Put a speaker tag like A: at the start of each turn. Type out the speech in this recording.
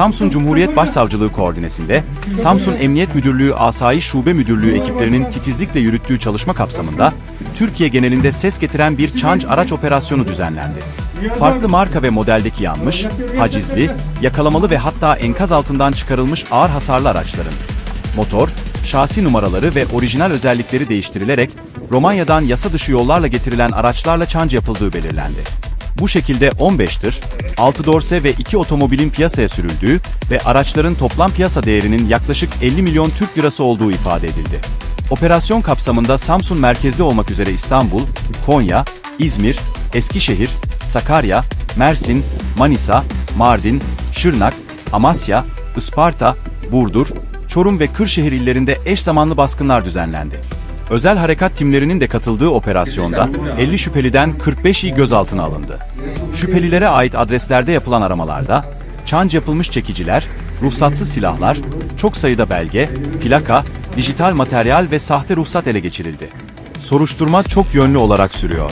A: Samsun Cumhuriyet Başsavcılığı koordinesinde Samsun Emniyet Müdürlüğü Asayiş Şube Müdürlüğü ekiplerinin titizlikle yürüttüğü çalışma kapsamında Türkiye genelinde ses getiren bir çanç araç operasyonu düzenlendi. Farklı marka ve modeldeki yanmış, hacizli, yakalamalı ve hatta enkaz altından çıkarılmış ağır hasarlı araçların motor, şasi numaraları ve orijinal özellikleri değiştirilerek Romanya'dan yasa dışı yollarla getirilen araçlarla çanç yapıldığı belirlendi. Bu şekilde 15 tır, 6 dorse ve 2 otomobilin piyasaya sürüldüğü ve araçların toplam piyasa değerinin yaklaşık 50 milyon Türk lirası olduğu ifade edildi. Operasyon kapsamında Samsun merkezli olmak üzere İstanbul, Konya, İzmir, Eskişehir, Sakarya, Mersin, Manisa, Mardin, Şırnak, Amasya, Isparta, Burdur, Çorum ve Kırşehir illerinde eş zamanlı baskınlar düzenlendi. Özel harekat timlerinin de katıldığı operasyonda 50 şüpheliden 45'i gözaltına alındı. Şüphelilere ait adreslerde yapılan aramalarda çanç yapılmış çekiciler, ruhsatsız silahlar, çok sayıda belge, plaka, dijital materyal ve sahte ruhsat ele geçirildi. Soruşturma çok yönlü olarak sürüyor.